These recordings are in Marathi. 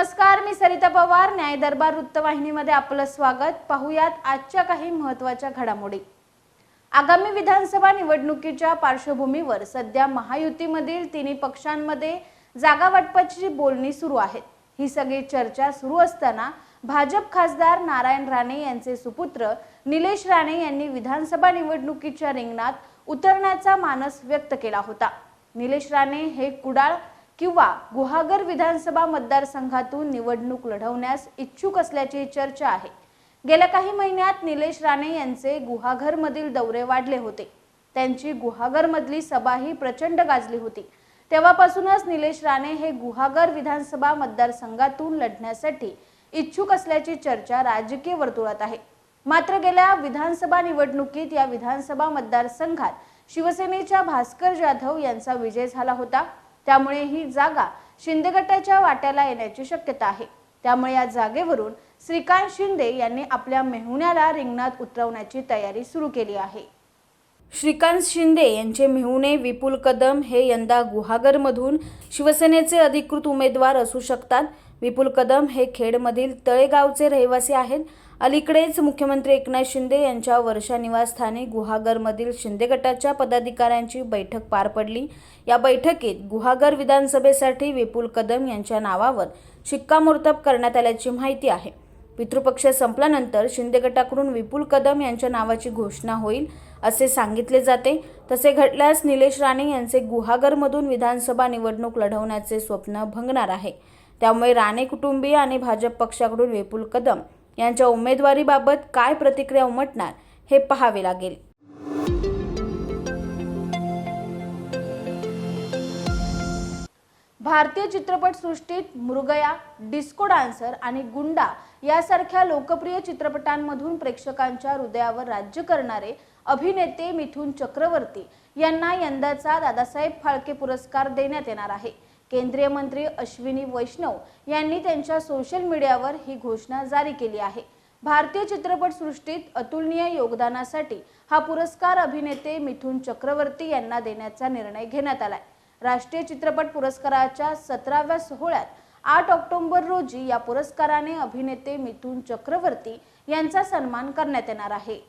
नमस्कार मी सरिता पवार न्याय दरबार वृत्तवाहिनीमध्ये आपलं स्वागत. पाहुयात आजच्या काही महत्त्वाच्या घडामोडी. आगामी विधानसभा निवडणुकीच्या पार्श्वभूमीवर सध्या महायुतीमधील तिन्ही पक्षांमध्ये जागा वाटपाची बोलणी सुरू आहेत ही सगळी चर्चा सुरू असताना भाजप खासदार नारायण राणे यांचे सुपुत्र निलेश राणे यांनी विधानसभा निवडणुकीच्या रिंगणात उतरण्याचा मानस व्यक्त केला होता. निलेश राणे हे कुडाळ किंवा गुहागर विधानसभा मतदारसंघातून निवडणूक लढवण्यास इच्छुक असल्याची चर्चा आहे. गेल्या काही महिन्यात निलेश राणे यांचे गुहागरमधील दौरे वाढले होते. त्यांची गुहागरमधली सभाही प्रचंड गाजली होती. तेव्हापासूनच निलेश राणे हे गुहागर विधानसभा मतदारसंघातून लढण्यासाठी इच्छुक असल्याची चर्चा राजकीय वर्तुळात आहे. मात्र गेल्या विधानसभा निवडणुकीत या विधानसभा मतदारसंघात शिवसेनेच्या भास्कर जाधव यांचा विजय झाला होता. त्यामुळे ही जागा शिंदे गटाच्या वाट्याला येण्याची शक्यता आहे. त्यामुळे या जागेवरून श्रीकांत शिंदे यांनी आपल्या मेहुण्याला रिंगणात उतरवण्याची तयारी सुरू केली आहे. श्रीकांत शिंदे यांचे मेहुणे विपुल कदम हे यंदा गुहागरमधून शिवसेनेचे अधिकृत उमेदवार असू शकतात. विपुल कदम हे खेडमधील तळेगावचे रहिवासी आहेत. अलीकडेच मुख्यमंत्री एकनाथ शिंदे यांच्या वर्षा निवासस्थानी गुहागरमधील शिंदे गटाच्या पदाधिकाऱ्यांची बैठक पार पडली. या बैठकीत गुहागर विधानसभेसाठी विपुल कदम यांच्या नावावर शिक्कामोर्तब करण्यात आल्याची माहिती आहे. पितृपक्ष संपल्यानंतर शिंदे गटाकडून विपुल कदम यांच्या नावाची घोषणा होईल असे सांगितले जाते. तसे घडल्यास निलेश राणे यांचे गुहागरमधून विधानसभा निवडणूक लढवण्याचे स्वप्न भंगणार आहे. त्यामुळे राणे कुटुंबीय आणि भाजप पक्षाकडून विपुल कदम यांच्या उमेदवारीबाबत काय प्रतिक्रिया उमटणार हे पाहावे लागेल. भारतीय चित्रपटसृष्टीत मृगया डिस्को डान्सर आणि गुंडा यासारख्या लोकप्रिय चित्रपटांमधून प्रेक्षकांच्या हृदयावर राज्य करणारे अभिनेते मिथुन चक्रवर्ती यांना यंदाचा दादासाहेब फाळके पुरस्कार देण्यात येणार आहे. केंद्रीय मंत्री अश्विनी वैष्णव यांनी त्यांच्या सोशल मीडियावर ही घोषणा जारी केली आहे. भारतीय चित्रपटसृष्टीत अतुलनीय योगदानासाठी हा पुरस्कार अभिनेते मिथुन चक्रवर्ती यांना देण्याचा निर्णय घेण्यात आलाय. राष्ट्रीय चित्रपट पुरस्काराच्या सतराव्या सोहळ्यात आठ ऑक्टोबर रोजी या पुरस्काराने अभिनेते मिथुन चक्रवर्ती यांचा सन्मान करण्यात येणार आहे.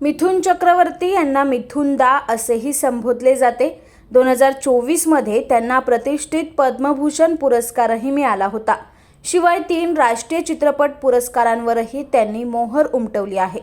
मिथुन चक्रवर्ती यांना मिथुन दा असेही संबोधले जाते. दोन हजार चोवीसमध्ये त्यांना प्रतिष्ठित पद्मभूषण पुरस्कारही मिळाला होता. शिवाय तीन राष्ट्रीय चित्रपट पुरस्कारांवरही त्यांनी मोहर उमटवली आहे.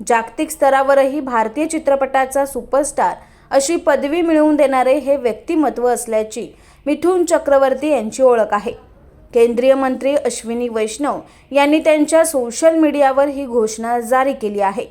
जागतिक स्तरावरही भारतीय चित्रपटाचा सुपरस्टार अशी पदवी मिळवून देणारे हे व्यक्तिमत्व असल्याची मिथुन चक्रवर्ती यांची ओळख आहे. केंद्रीय मंत्री अश्विनी वैष्णव यांनी त्यांच्या सोशल मीडियावर ही घोषणा जारी केली आहे.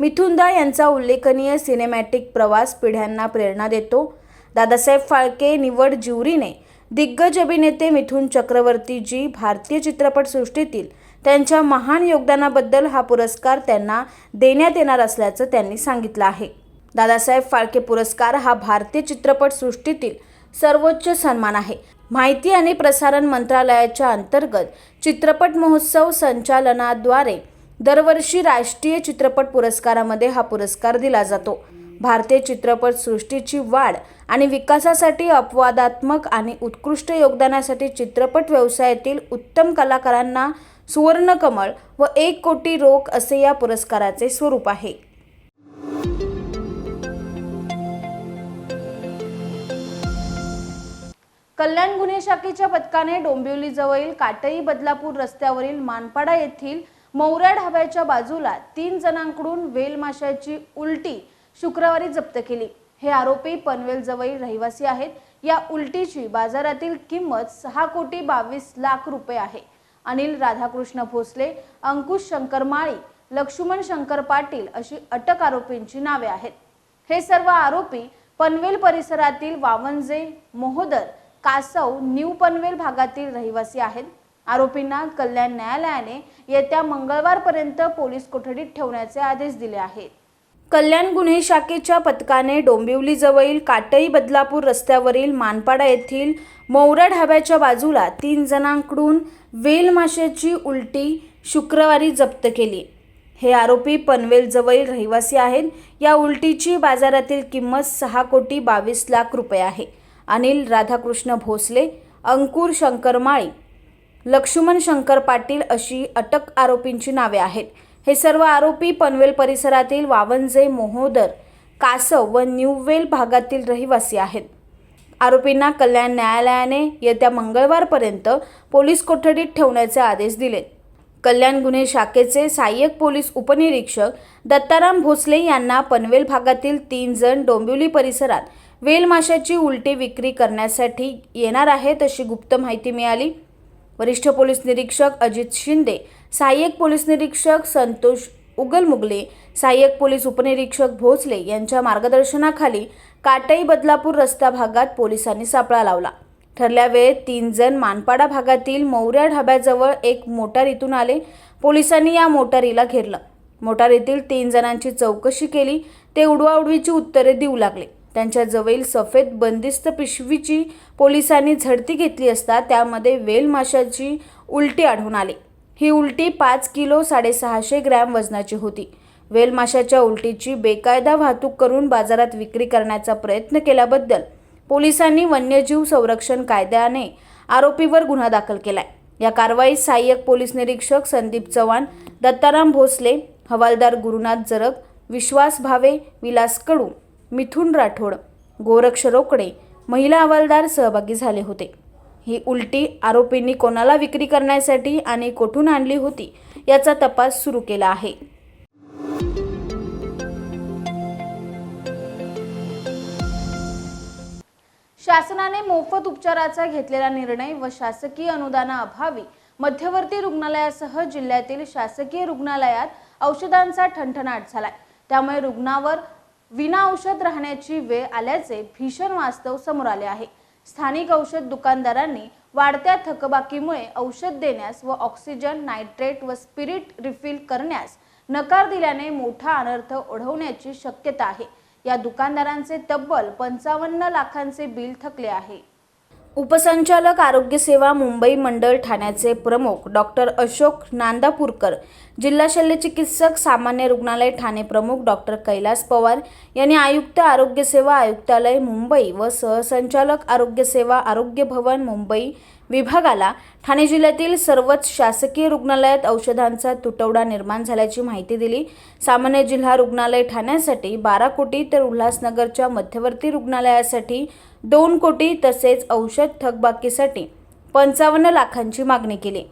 मिथुनदा यांचा उल्लेखनीय सिनेमॅटिक प्रवास पिढ्यांना प्रेरणा देतो दादासाहेब फाळके निवड ज्युरीने दिग्गज अभिनेते मिथुन चक्रवर्तीजी भारतीय चित्रपटसृष्टीतील त्यांच्या महान योगदानाबद्दल हा पुरस्कार त्यांना देण्यात येणार असल्याचं त्यांनी सांगितलं आहे. दादासाहेब फाळके पुरस्कार हा भारतीय चित्रपटसृष्टीतील सर्वोच्च सन्मान आहे. माहिती आणि प्रसारण मंत्रालयाच्या अंतर्गत चित्रपट महोत्सव संचालनाद्वारे दरवर्षी राष्ट्रीय चित्रपट पुरस्कारामध्ये हा पुरस्कार दिला जातो. भारतीय चित्रपट सृष्टीची वाढ आणि विकासासाठी अपवादात्मक आणि उत्कृष्ट योगदानासाठी चित्रपट व्यवसायातील उत्तम कलाकारांना सुवर्णकमळ व एक कोटी रोख असे या पुरस्काराचे स्वरूप आहे. कल्याण गुन्हे शाखेच्या पथकाने डोंबिवलीजवळील काटई बदलापूर रस्त्यावरील मानपाडा येथील मौऱ्या ढाब्याच्या बाजूला तीन जणांकडून वेलमाशाची उलटी शुक्रवारी जप्त केली. हे आरोपी पनवेल जवळील रहिवासी आहेत. या उलटीची बाजारातील किंमत सहा कोटी बावीस लाख रुपये आहे. अनिल राधाकृष्ण भोसले अंकुश शंकर माळी लक्ष्मण शंकर पाटील अशी अटक आरोपींची नावे आहेत. हे सर्व आरोपी पनवेल परिसरातील वावंजे मोहोदर कासव न्यू पनवेल भागातील रहिवासी आहेत. आरोपींना कल्याण न्यायालयाने येत्या मंगळवारपर्यंत पोलीस कोठडीत ठेवण्याचे आदेश दिले आहेत. कल्याण गुन्हे शाखेच्या पथकाने डोंबिवलीजवळील काटई बदलापूर रस्त्यावरील मानपाडा येथील मौरा ढाब्याच्या बाजूला तीन जणांकडून वेल माशाची उलटी शुक्रवारी जप्त केली. हे आरोपी पनवेलजवळील रहिवासी आहेत. या उलटीची बाजारातील किंमत सहा कोटी बावीस लाख रुपये आहे. अनिल राधाकृष्ण भोसले अंकुर शंकर माळी लक्ष्मण शंकर पाटील अशी अटक आरोपींची नावे आहेत. हे सर्व आरोपी पनवेल परिसरातील वावंजे मोहोदर कासव व न्यूवेल भागातील रहिवासी आहेत. आरोपींना कल्याण न्यायालयाने येत्या मंगळवारपर्यंत पोलीस कोठडीत ठेवण्याचे आदेश दिले. कल्याण गुन्हे शाखेचे सहाय्यक पोलीस उपनिरीक्षक दत्ताराम भोसले यांना पनवेल भागातील तीन जण डोंबिवली परिसरात वेलमाशाची उलटी विक्री करण्यासाठी येणार आहेत अशी गुप्त माहिती मिळाली. वरिष्ठ पोलीस निरीक्षक अजित शिंदे सहाय्यक पोलीस निरीक्षक संतोष उगलमुगले सहाय्यक पोलीस उपनिरीक्षक भोसले यांच्या मार्गदर्शनाखाली काटई बदलापूर रस्ता भागात पोलिसांनी सापळा लावला. ठरल्या वेळेत तीन जण मानपाडा भागातील मौर्या ढाब्याजवळ एक मोटारीतून आले. पोलिसांनी या मोटारीला घेरलं. मोटारीतील तीन जणांची चौकशी केली. ते उडवाउडवीची उत्तरे देऊ लागले. त्यांच्या जवळील सफेद बंदिस्त पिशवीची पोलिसांनी झडती घेतली असता त्यामध्ये वेल माशाची उलटी आढळून आली. ही उलटी पाच किलो साडेसहाशे ग्रॅम वजनाची होती. वेल माशाच्या उलटीची बेकायदा वाहतूक करून बाजारात विक्री करण्याचा प्रयत्न केल्याबद्दल पोलिसांनी वन्यजीव संरक्षण कायद्याने आरोपीवर गुन्हा दाखल केलाय. या कारवाईत सहाय्यक पोलीस निरीक्षक संदीप चव्हाण दत्ताराम भोसले हवालदार गुरुनाथ जरग विश्वास भावे विलास कडू मिथुन राठोड गोरक्ष रोकडे महिला हवालदार सहभागी झाले होते. ही उलटी आरोपींनी कोणाला विक्री करण्यासाठी आणि कोठून आणली होती याचा तपास सुरू केला आहे. शासनाने मोफत उपचाराचा घेतलेला निर्णय व शासकीय अनुदानाअभावी मध्यवर्ती रुग्णालयासह जिल्ह्यातील शासकीय रुग्णालयात औषधांचा ठणठणाट झालाय. त्यामुळे रुग्णावर विना औषध राहण्याची वेळ आल्याचे भीषण वास्तव समोर आले आहे. स्थानिक औषध दुकानदारांनी वाढत्या थकबाकीमुळे औषध देण्यास व ऑक्सिजन नायट्रेट व स्पिरिट रिफिल करण्यास नकार दिल्याने मोठा अनर्थ ओढवण्याची शक्यता आहे. या दुकानदारांचे तब्बल पंचावन्न लाखांचे बिल थकले आहे. उपसंचालक आरोग्य सेवा मुंबई मंडळ ठाण्याचे प्रमुख डॉक्टर अशोक नांदापूरकर जिल्हा शल्यचिकित्सक सामान्य रुग्णालय ठाणे प्रमुख डॉक्टर कैलास पवार यांनी आयुक्त आरोग्य सेवा आयुक्तालय मुंबई व सहसंचालक आरोग्य सेवा आरोग्य भवन मुंबई विभागाला ठाणे जिल्ह्यातील सर्वच शासकीय रुग्णालयात औषधांचा तुटवडा निर्माण झाल्याची माहिती दिली. सामान्य जिल्हा रुग्णालय ठाण्यासाठी बारा कोटी तर उल्हासनगरच्या मध्यवर्ती रुग्णालयासाठी दोन कोटी तसेच औषध थकबाकीसाठी पंचावन्न लाखांची मागणी केली.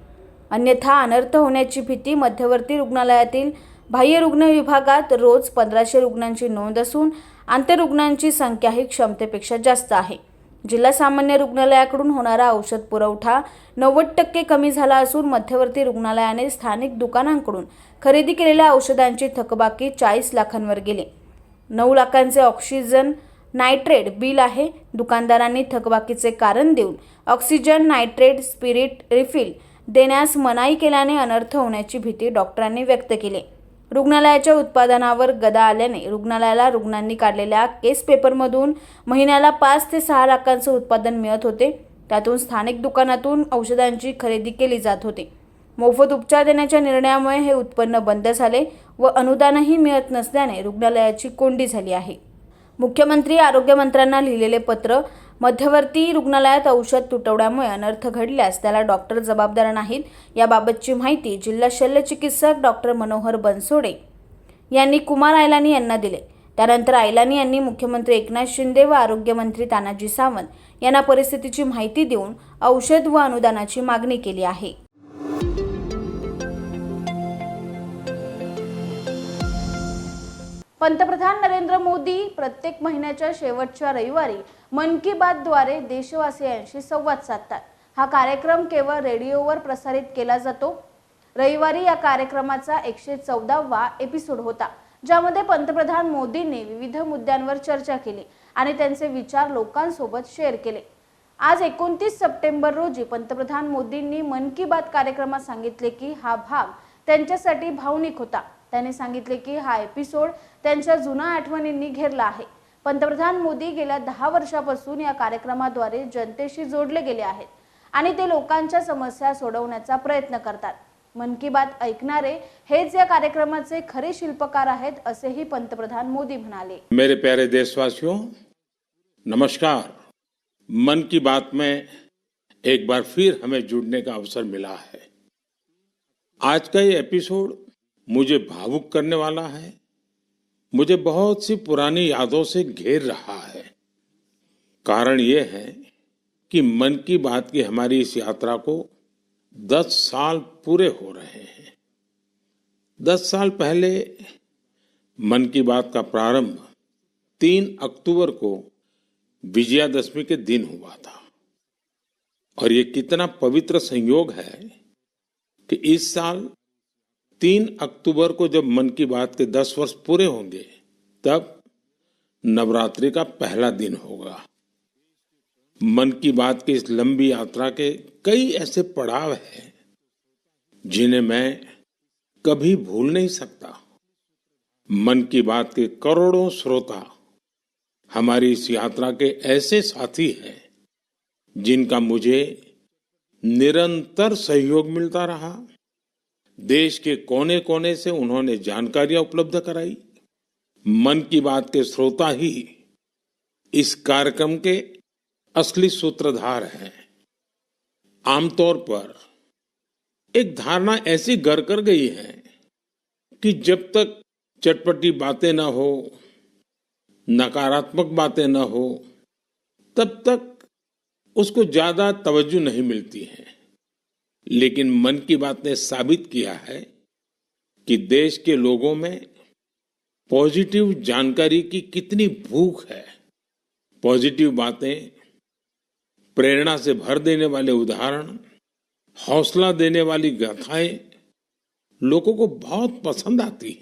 अन्यथा अनर्थ होण्याची भीती मध्यवर्ती रुग्णालयातील बाह्य रुग्ण विभागात रोज पंधराशे रुग्णांची नोंद असून आंतररुग्णांची संख्या ही क्षमतेपेक्षा जास्त आहे. जिल्हा सामान्य रुग्णालयाकडून होणारा औषध पुरवठा नव्वद टक्के कमी झाला असून मध्यवर्ती रुग्णालयाने स्थानिक दुकानांकडून खरेदी केलेल्या औषधांची थकबाकी चाळीस लाखांवर गेली. नऊ लाखांचे ऑक्सिजन नायट्रेट बिल आहे. दुकानदारांनी थकबाकीचे कारण देऊन ऑक्सिजन नायट्रेट स्पिरिट रिफिल देण्यास मनाई केल्याने अनर्थ होण्याची भीती डॉक्टरांनी व्यक्त केली. रुग्णालयाच्या उत्पादनावर गदा आल्याने रुग्णालयाला रुग्णांनी काढलेल्या केस पेपरमधून महिन्याला पाच ते सहा लाखांचं उत्पादन मिळत होते. त्यातून स्थानिक दुकानातून औषधांची खरेदी केली जात होती. मोफत उपचार देण्याच्या निर्णयामुळे हे उत्पन्न बंद झाले व अनुदानही मिळत नसल्याने रुग्णालयाची कोंडी झाली आहे. मुख्यमंत्री आरोग्यमंत्र्यांना लिहिलेले पत्र मध्यवर्ती रुग्णालयात औषध तुटवड्यामुळे अनर्थ घडल्यास त्याला डॉक्टर जबाबदार नाहीत. याबाबतची माहिती जिल्हा शल्यचिकित्सक डॉक्टर मनोहर बनसोडे यांनी कुमार आयलानी यांना दिले. त्यानंतर आयलानी यांनी मुख्यमंत्री एकनाथ शिंदे व आरोग्यमंत्री तानाजी सावंत यांना परिस्थितीची माहिती देऊन औषध व अनुदानाची मागणी केली आहे. पंतप्रधान नरेंद्र मोदी प्रत्येक महिन्याच्या शेवटच्या रविवारी मन की बातद्वारे देशवासियांशी संवाद साधतात. हा कार्यक्रम केवळ रेडिओवर प्रसारित केला जातो. रविवारी या कार्यक्रमाचा एकशे चौदावा एपिसोड होता ज्यामध्ये पंतप्रधान मोदींनी विविध मुद्द्यांवर चर्चा केली आणि त्यांचे विचार लोकांसोबत शेअर केले. आज एकोणतीस सप्टेंबर रोजी पंतप्रधान मोदींनी मन की बात कार्यक्रमात सांगितले की हा भाग त्यांच्यासाठी भावनिक होता. त्यांनी सांगितले की हा एपिसोड त्यांच्या जुन्या आठवणींनी घेरला आहे. पंतप्रधान मोदी गेल्या दहा वर्षापासून या कार्यक्रमाद्वारे जनतेशी जोडले गेले आहेत आणि ते लोकांच्या समस्या सोडवण्याचा प्रयत्न करतात. मन की बात ऐकणारे हेच या कार्यक्रमाचे खरे शिल्पकार आहेत असेही पंतप्रधान मोदी म्हणाले. मेरे प्यारे देशवासियों नमस्कार. मन की बात में एक बार फिर हमें जुड़ने का अवसर मिला है। आज का ये एपिसोड मुझे भावुक करने वाला है। मुझे बहुत सी पुरानी यादों से घेर रहा है। कारण ये है कि मन की बात की हमारी इस यात्रा को दस साल पूरे हो रहे हैं। दस साल पहले मन की बात का प्रारंभ तीन अक्टूबर को विजयादशमी के दिन हुआ था। और ये कितना पवित्र संयोग है कि इस साल तीन अक्टूबर को जब मन की बात के दस वर्ष पूरे होंगे, तब नवरात्रि का पहला दिन होगा। मन की बात की इस लंबी यात्रा के कई ऐसे पड़ाव हैं, जिन्हें मैं कभी भूल नहीं सकता। मन की बात के करोड़ों श्रोता हमारी इस यात्रा के ऐसे साथी हैं, जिनका मुझे निरंतर सहयोग मिलता रहा। देश के कोने कोने से उन्होंने जानकारियाँ उपलब्ध कराई। मन की बात के श्रोता ही इस कार्यक्रम के असली सूत्रधार हैं। आमतौर पर एक धारणा ऐसी घर कर गई है कि जब तक चटपटी बातें ना हो, नकारात्मक बातें ना हो, तब तक उसको ज़्यादा तवज्जो नहीं मिलती है। लेकिन मन की बात ने साबित किया है कि देश के लोगों में पॉजिटिव जानकारी की कितनी भूख है। पॉजिटिव बातें प्रेरणा से भर देने वाले उदाहरण, हौसला देने वाली गाथाएँ लोगों को बहुत पसंद आती है।